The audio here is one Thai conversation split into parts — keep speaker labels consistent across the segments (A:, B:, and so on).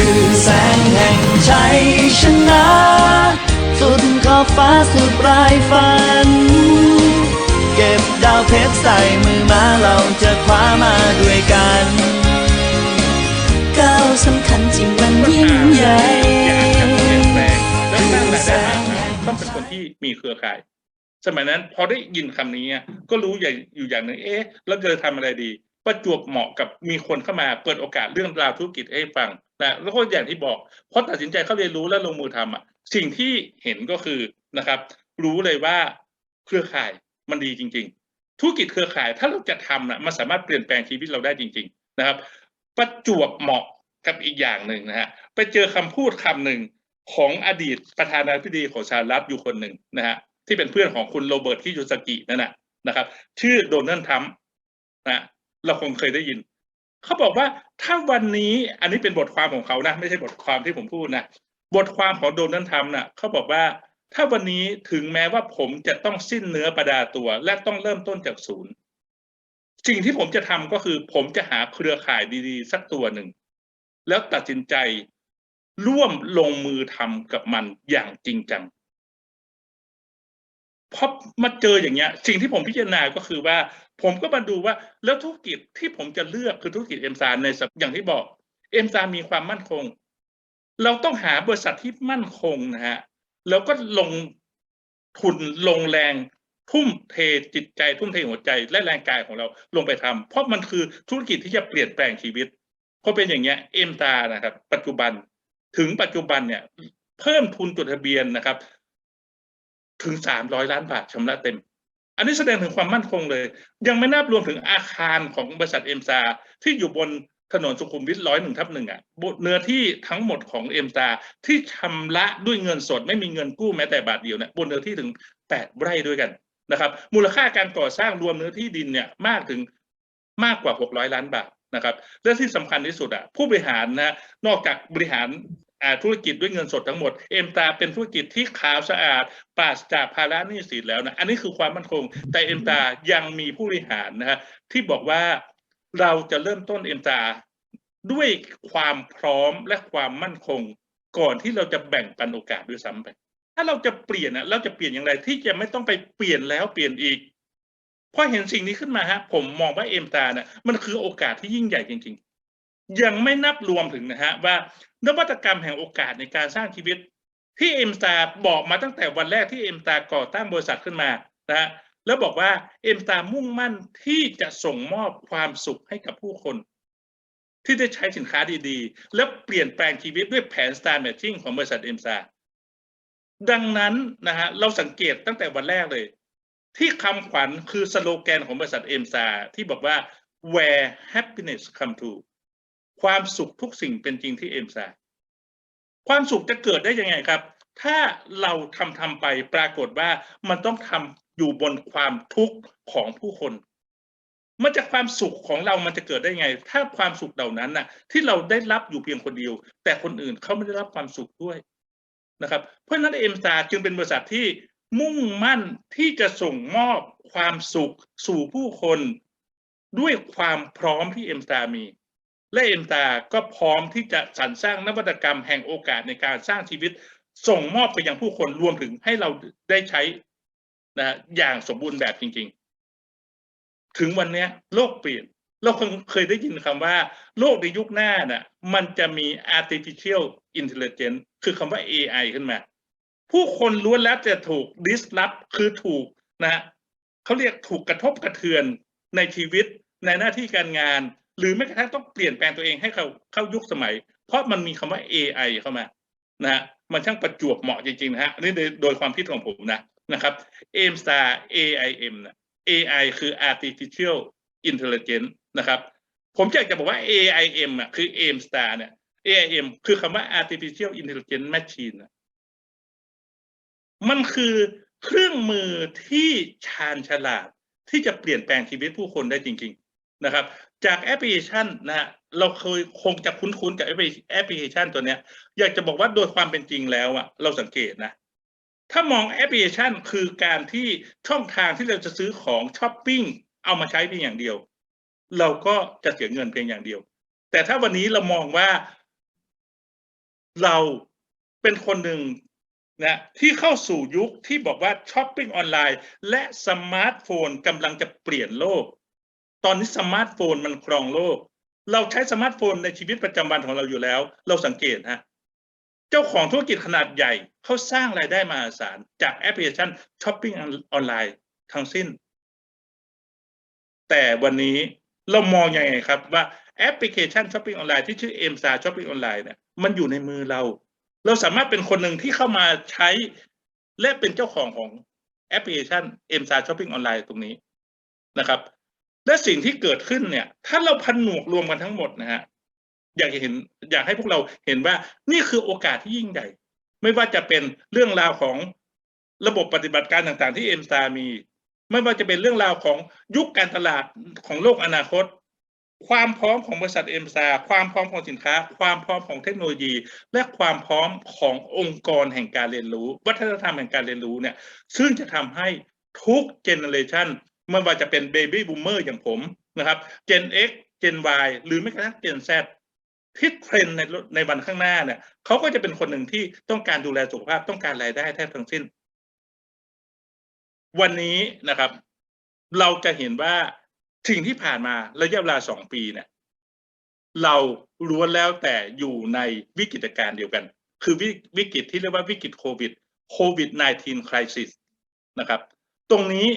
A: คือแสงแห่งชัยชนะ สุดขอบฟ้าสุดปลายฝัน เก็บดาวเพชรใส่มือมาเราจะคว้ามาด้วยกันก้าวสำคัญที่มันยิ่งใหญ่
B: อยากจะเปลี่ยนแปลงแล้วสร้างรายได้มากๆต้องเป็นคนที่มีเครือข่าย สมัยนั้นพอได้ยินคำนี้อะก็รู้อย่างอยู่อย่างหนึ่งเอ๊ะ แล้วจะทำอะไรดีประจวบเหมาะกับมีคนเข้ามาเปิดโอกาสเรื่องราวธุรกิจให้ฟัง นะแล้วก็อย่างที่บอกพอตัดสินใจเข้าเรียนรู้และลงมือทำอะสิ่งที่เห็นก็คือนะครับ รู้เลยว่าเครือข่ายมันดีจริง ๆ ธุรกิจเครือข่ายถ้าเราจะทำนะมันสามารถเปลี่ยนแปลงชีวิตเราได้จริง ๆ นะครับ ประจวบเหมาะกับอีกอย่างหนึ่งนะฮะไปเจอคำพูดคำหนึ่งของอดีตประธานาธิบดีของสหรัฐอยู่คนหนึ่งนะฮะที่เป็นเพื่อนของคุณโรเบิร์ตที่ยูสกินั่นนะนะครับ ชื่อโดนัลด์ทรัมป์นะเราคงเคยได้ยิน เขาบอกว่าถ้าวันนี้อันนี้เป็นบทความของเขานะ ไม่ใช่บทความที่ผมพูดนะ บทความของโดนัลด์ทรัมป์น่ะเขาบอกว่าถ้าวันนี้ถึงแม้ว่าผมจะต้องสิ้นเนื้อประดาตัว และต้องเริ่มต้นจากศูนย์ สิ่งที่ผมจะทำก็คือ ผมจะหาเครือข่ายดีๆ สักตัวหนึ่ง แล้วตัดสินใจร่วมลงมือทำกับมันอย่างจริงจัง พอมาเจออย่างเงี้ยสิ่งที่ผมพิจารณาก็คือว่า ผมก็มาดูว่าแล้วธุรกิจที่ผมจะเลือกคือธุรกิจเอ็มซาในอย่างที่บอกเอ็มซามีความมั่นคง เราต้องหาบริษัทที่มั่นคงนะฮะแล้วก็ลงทุนลงแรงทุ่มเทจิตใจ ทุ่มเทหัวใจและแรงกายของเราลงไปทำเพราะมันคือธุรกิจที่จะเปลี่ยนแปลงชีวิตเพราะเป็นอย่างเงี้ยเอ็มตานะครับ ปัจจุบันถึงปัจจุบันเนี่ย เพิ่มทุนจดทะเบียนนะครับ ถึงสามร้อยล้านบาทชำระเต็ม อันนี้แสดงถึงความมั่นคงเลย ยังไม่นับรวมถึงอาคารของบริษัทเอ็มซาที่อยู่บนถนนสุขุมวิทร้อยหนึ่งทับหนึ่งอะบนเนื้อที่ทั้งหมดของเอ็มซาที่ชำระด้วยเงินสด ไม่มีเงินกู้แม้แต่บาทเดียวเนะบนเนื้อที่ถึงแปดไร่ด้วยกันนะครับ มูลค่าการก่อสร้างรวมเนื้อที่ดินเนี่ยมากถึงมากกว่าหกร้อยล้านบาทนะครับและที่สำคัญที่สุดอะผู้บริหารนะนอกจากบริหาร ธุรกิจด้วยเงินสดทั้งหมด เอ็มตาเป็นธุรกิจที่ขาวสะอาดปราศจากภาระหนี้สินแล้วนะอันนี้คือความมั่นคง แต่เอ็มตายังมีผู้บริหารนะฮะที่บอกว่าเราจะเริ่มต้นเอ็มตาด้วยความพร้อมและความมั่นคง ก่อนที่เราจะแบ่งปันโอกาสด้วยซ้ำไป ถ้าเราจะเปลี่ยนนะเราจะเปลี่ยนอย่างไรที่จะไม่ต้องไปเปลี่ยนแล้วเปลี่ยนอีกพอเห็นสิ่งนี้ขึ้นมาฮะผมมองว่าเอ็มตาเนี่ยมันคือโอกาสที่ยิ่งใหญ่จริง ยังไม่นับรวมถึงนะฮะว่านวัตกรรมแห่งโอกาสในการสร้างชีวิต ที่เอ็มตาบอกมาตั้งแต่วันแรกที่เอ็มตาก่อตั้งบริษัทขึ้นมานะฮะแล้วบอกว่าเอ็มตามุ่งมั่นที่จะส่งมอบความสุขให้กับผู้คน ที่ได้ใช้สินค้าดีๆ และเปลี่ยนแปลงชีวิตด้วยแผน Star Matching ของบริษัทเอ็มซาดังนั้นนะฮะเราสังเกตตั้งแต่วันแรกเลย ที่คำขวัญคือสโลแกนของบริษัทเอ็มซาที่บอกว่า where happiness come to ความสุขทุกสิ่งเป็นจริงที่เอ็มซาความสุขจะเกิดได้ยังไงครับ ถ้าเราทำทำไปปรากฏว่ามันต้องทำอยู่บนความทุกข์ของผู้คน มันจะความสุขของเรามันจะเกิดได้ไง ถ้าความสุขเหล่านั้นน่ะ ที่เราได้รับอยู่เพียงคนเดียว แต่คนอื่นเขาไม่ได้รับความสุขด้วยนะครับ เพราะฉะนั้นเอ็มซาจึงเป็นบริษัทที่มุ่งมั่นที่จะส่งมอบความสุขสู่ผู้คน ด้วยความพร้อมที่เอ็มซามี และเอ็มตาก็พร้อมที่จะสรรสร้างนวัตกรรมแห่งโอกาสในการสร้างชีวิต ส่งมอบไปยังผู้คนรวมถึงให้เราได้ใช้นะอย่างสมบูรณ์แบบจริง ๆ ถึงวันนี้โลกเปลี่ยนเราเคยได้ยินคำว่า โลกในยุคหน้าน่ะมันจะมี artificial intelligence คือคำว่า AI ขึ้นมา ผู้คนล้วนแล้วจะถูก disrupt คือถูกนะเขาเรียกถูกกระทบกระเทือนในชีวิตในหน้าที่การงาน หรือแม้กระทั่งต้องเปลี่ยนแปลงตัวเองให้เข้าเข้ายุคสมัย เพราะมันมีคำว่า AI เข้ามานะฮะมันช่างประจวบเหมาะจริงๆนะฮะนนี้โดยความคิดของผมนะนะครับ AIM Star AIM นะ AI คือ artificial intelligence นะครับ ผมอยากจะบอกว่า AIM อะคือ AIM Star เนี่ย AIM คือคำว่า artificial intelligence machine น่ะมันคือเครื่องมือที่ชาญฉลาดที่จะเปลี่ยนแปลงชีวิตผู้คนได้จริง ๆ นะครับ จากแอปพลิเคชันนะฮะเราเคยคงจะคุ้นๆกับแอปพลิเคชันตัวเนี้ย อยากจะบอกว่าโดยความเป็นจริงแล้วอะเราสังเกตนะ ถ้ามองแอปพลิเคชันคือการที่ช่องทางที่เราจะซื้อของช้อปปิ้งเอามาใช้เพียงอย่างเดียว เราก็จะเสียเงินเพียงอย่างเดียว แต่ถ้าวันนี้เรามองว่าเราเป็นคนหนึ่งนะที่เข้าสู่ยุคที่บอกว่าช้อปปิ้งออนไลน์ และสมาร์ทโฟนกำลังจะเปลี่ยนโลก ตอนนี้สมาร์ทโฟนมันครองโลก เราใช้สมาร์ทโฟนในชีวิตประจำวันของเราอยู่แล้ว เราสังเกตฮะเจ้าของธุรกิจขนาดใหญ่เขาสร้างรายได้มหาศาลจากแอปพลิเคชันช้อปปิ้งออนไลน์ทั้งสิ้น แต่วันนี้เรามองยังไงครับว่าแอปพลิเคชันช้อปปิ้งออนไลน์ที่ชื่อเอ็มซาช้อปปิ้งออนไลน์เนี่ยมันอยู่ในมือเรา เราสามารถเป็นคนหนึ่งที่เข้ามาใช้และเป็นเจ้าของของแอปพลิเคชันเอ็มซาช้อปปิ้งออนไลน์ตรงนี้นะครับ และสิ่งที่เกิดขึ้นเนี่ย ถ้าเราพันหนวกรวมกันทั้งหมดนะฮะอยากเห็น อยากให้พวกเราเห็นว่านี่คือโอกาสที่ยิ่งใหญ่ ไม่ว่าจะเป็นเรื่องราวของระบบปฏิบัติการต่างๆ ที่เอ็มซามี ไม่ว่าจะเป็นเรื่องราวของยุคการตลาดของโลกอนาคต ความพร้อมของบริษัทเอ็มซาความพร้อมของสินค้า ความพร้อมของเทคโนโลยี และความพร้อมขององค์กรแห่งการเรียนรู้ วัฒนธรรมแห่งการเรียนรู้เนี่ย ซึ่งจะทำให้ทุกเจเนอเรชัน ไม่ว่าจะเป็นเบบี้บูมเมอร์อย่างผมนะครับ Gen X Gen Y หรือไม่กระทั่ง Gen Z ที่เทรนในในวันข้างหน้าเนี่ยเขาก็จะเป็นคนหนึ่งที่ต้องการดูแลสุขภาพต้องการรายได้แทบทั้งสิ้น วันนี้นะครับ เราจะเห็นว่าสิ่งที่ผ่านมาระยะเวลาสองปีเนี่ยเราล้วนแล้วแต่อยู่ในวิกฤตการณ์เดียวกัน คือวิวิกฤตที่เรียกว่าวิกฤตโควิดโควิด -19 crisis นะครับ ตรงนี้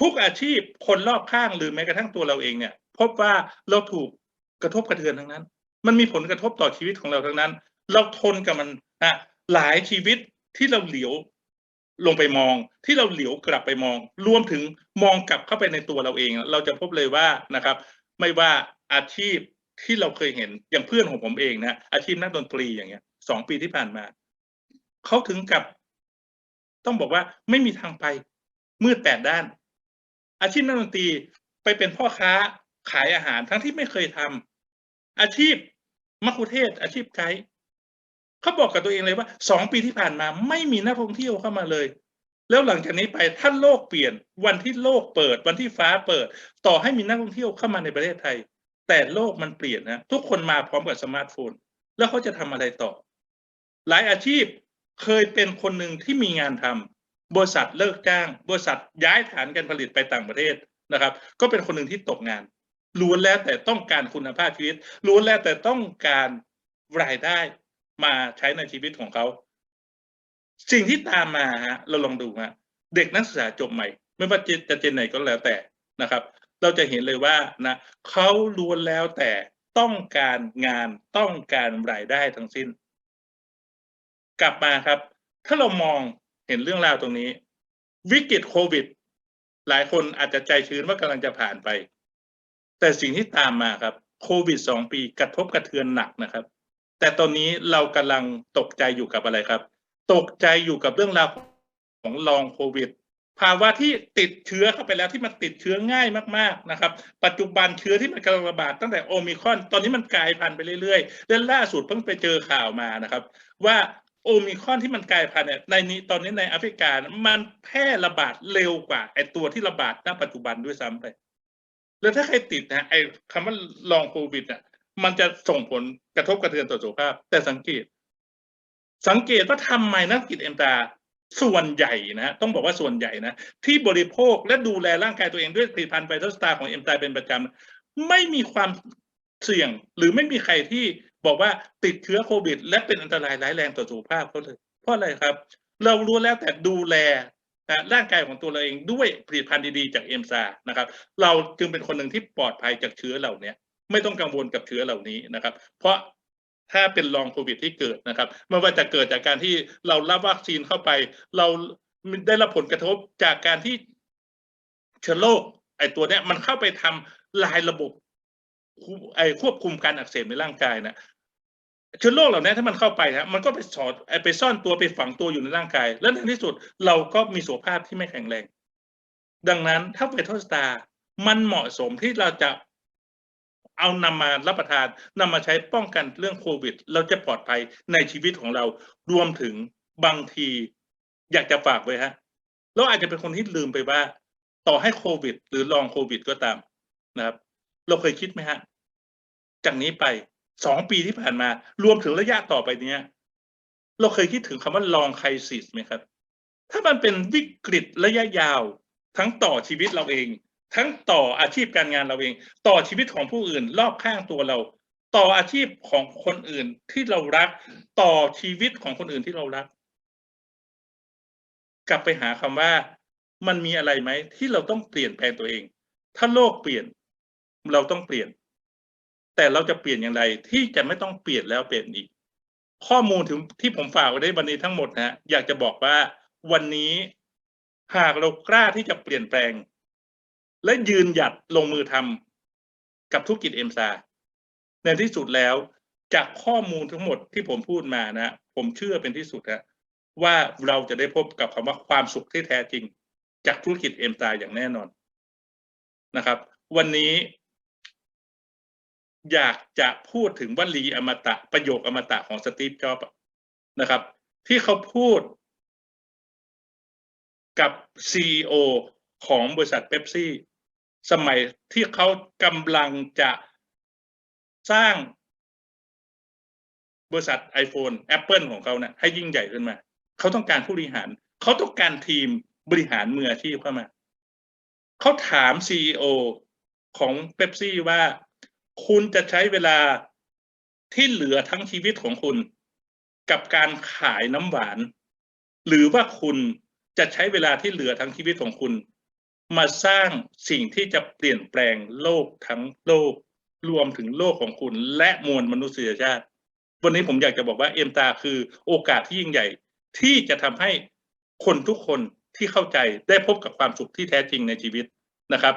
B: ทุกอาชีพคนรอบข้างหรือแม้กระทั่งตัวเราเองเนี่ย พบว่าเราถูกกระทบกระเทือนทั้งนั้น มันมีผลกระทบต่อชีวิตของเราทั้งนั้น เราทนกับมันนะหลายชีวิตที่เราเหลียวลงไปมองที่เราเหลียวกลับไปมอง รวมถึงมองกลับเข้าไปในตัวเราเอง เราจะพบเลยว่านะครับ ไม่ว่าอาชีพที่เราเคยเห็นอย่างเพื่อนของผมเองนะอาชีพนักดนตรีอย่างเงี้ยสองปีที่ผ่านมาเขาถึงกับ ต้องบอกว่าไม่มีทางไปมืดแปดด้าน อาชีพนักดนตรีไปเป็นพ่อค้าขายอาหารทั้งที่ไม่เคยทำอาชีพมัคคุเทศอาชีพไกด์เขาบอกกับตัวเองเลยว่าสองปีที่ผ่านมา ไม่มีนักท่องเที่ยวเข้ามาเลย แล้วหลังจากนี้ไปถ้าโลกเปลี่ยนวันที่โลกเปิด วันที่ฟ้าเปิด ต่อให้มีนักท่องเที่ยวเข้ามาในประเทศไทย แต่โลกมันเปลี่ยนนะทุกคนมาพร้อมกับสมาร์ทโฟน แล้วเขาจะทำอะไรต่อ หลายอาชีพเคยเป็นคนหนึ่งที่มีงานทำ บริษัทเลิกจ้าง บริษัทย้ายฐานการผลิตไปต่างประเทศนะครับ ก็เป็นคนหนึ่งที่ตกงานล้วนแล้วแต่ต้องการคุณภาพชีวิตล้วนแล้วแต่ต้องการรายได้มาใช้ในชีวิตของเขา สิ่งที่ตามมาฮะเราลองดูฮะเด็กนักศึกษาจบใหม่ ไม่ว่าจะเจนไหนก็แล้วแต่นะครับ เราจะเห็นเลยว่านะเขาล้วนแล้วแต่ต้องการงานต้องการรายได้ทั้งสิ้น กลับมาครับ ถ้าเรามอง เห็นเรื่องราวตรงนี้ วิกฤตโควิด หลายคนอาจจะใจชื้นว่ากำลังจะผ่านไป แต่สิ่งที่ตามมาครับโควิดสองปีกระทบกระเทือนหนักนะครับ แต่ตอนนี้เรากำลังตกใจอยู่กับอะไรครับ ตกใจอยู่กับเรื่องราวของลองโควิดภาวะที่ติดเชื้อเข้าไปแล้วที่มันติดเชื้อง่ายมากๆนะครับ ปัจจุบันเชื้อที่มันกำลังระบาดตั้งแต่โอมิคอน ตอนนี้มันกลายพันธุ์ไปเรื่อยๆและล่าสุดเพิ่งไปเจอข่าวมานะครับ ว่า โอมิคอนที่มันกลายพันธุ์เนี่ยในนี้ตอนนี้ในแอฟริกา มันแพร่ระบาดเร็วกว่าไอตัวที่ระบาดณปัจจุบันด้วยซ้ำไป แล้วถ้าใครติดนะไอ้คำว่าลองโควิดอะมันจะส่งผลกระทบกระเทือนต่อสุขภาพ แต่สังเกต สังเกตว่าทำไมนักกิจเอ็มตาส่วนใหญ่นะต้องบอกว่าส่วนใหญ่นะ ที่บริโภคและดูแลร่างกายตัวเองด้วยผลิตภัณฑ์ไฟโตสตาร์ของเอ็มตาเป็นประจำไม่มีความเสี่ยงหรือไม่มีใครที่ บอกว่าติดเชื้อโควิด และเป็นอันตรายร้ายแรงต่อสุขภาพเขาเลย เพราะอะไรครับ เรารู้แล้วแต่ดูแลนะร่างกายของตัวเราเองด้วยผลิตภัณฑ์ดีๆจากเอ็มซานะครับ เราจึงเป็นคนหนึ่งที่ปลอดภัยจากเชื้อเหล่านี้ไม่ต้องกังวลกับเชื้อเหล่านี้นะครับ เพราะถ้าเป็นลองโควิดที่เกิดนะครับไม่ว่าจะเกิดจากการที่เรารับวัคซีนเข้าไป เราได้รับผลกระทบจากการที่เชื้อโรคไอตัวเนี้ยมันเข้าไปทำลายระบบ ไอ้ควบคุมการอักเสบในร่างกายนะเชื้อโรคเหล่านี้ถ้ามันเข้าไปฮะมันก็ไปสอดไปซ่อนตัวไปฝังตัวอยู่ในร่างกาย แล้วในที่สุดเราก็มีสุขภาพที่ไม่แข็งแรง ดังนั้นถ้าไวทอสตามันเหมาะสมที่เราจะเอานำมารับประทานนำมาใช้ป้องกันเรื่องโควิด เราจะปลอดภัยในชีวิตของเรารวมถึงบางที อยากจะฝากไว้ฮะเราอาจจะเป็นคนที่ลืมไปว่า ต่อให้โควิด หรือลองโควิดก็ตามนะครับ เราเคยคิดไหมฮะ จากนี้ไปสองปีที่ผ่านมา รวมถึงระยะต่อไปเนี้ย เราเคยคิดถึงคำว่า long crisis ไหมครับ ถ้ามันเป็นวิกฤตระยะยาว ทั้งต่อชีวิตเราเอง ทั้งต่ออาชีพการงานเราเอง ต่อชีวิตของผู้อื่น รอบข้างตัวเรา ต่ออาชีพของคนอื่นที่เรารัก ต่อชีวิตของคนอื่นที่เรารัก กลับไปหาคำว่า มันมีอะไรไหมที่เราต้องเปลี่ยนแปลงตัวเอง ถ้าโลกเปลี่ยน เราต้องเปลี่ยน แต่เราจะเปลี่ยนอย่างไรที่จะไม่ต้องเปลี่ยนแล้วเปลี่ยนอีก ข้อมูลถึงที่ผมฝากไว้ในวันนี้ทั้งหมดนะฮะอยากจะบอกว่าวันนี้หากเรากล้าที่จะเปลี่ยนแปลง และยืนหยัดลงมือทำกับธุรกิจเอ็มซาในที่สุดแล้ว จากข้อมูลทั้งหมดที่ผมพูดมานะผมเชื่อเป็นที่สุดนะว่าเราจะได้พบกับคำว่าความสุขที่แท้จริง จากธุรกิจเอ็มซาอย่างแน่นอนนะครับ วันนี้ อยากจะพูดถึงวลีอมตะประโยคอมตะของสตีฟจ็อบส์นะครับ ที่เขาพูดกับซีอของบริษัทเบปซี่สมัยที่เขากำลังจะสร้างบริษัท iPhone Apple ของเขาเนะ่ยให้ยิ่งใหญ่ขึ้นมา เขาต้องการผู้บริหาร เขาต้องการทีมบริหารมืออาชีพเข้ามา เขาถามซีอของเ e ปซี่ว่า คุณจะใช้เวลาที่เหลือทั้งชีวิตของคุณ กับการขายน้ำหวาน หรือว่าคุณจะใช้เวลาที่เหลือทั้งชีวิตของคุณ มาสร้างสิ่งที่จะเปลี่ยนแปลงโลกทั้งโลก รวมถึงโลกของคุณ และมวลมนุษยชาติ วันนี้ผมอยากจะบอกว่าเอ็มตาคือโอกาสที่ยิ่งใหญ่ ที่จะทำให้คนทุกคนที่เข้าใจได้พบกับความสุขที่แท้จริงในชีวิตนะครับ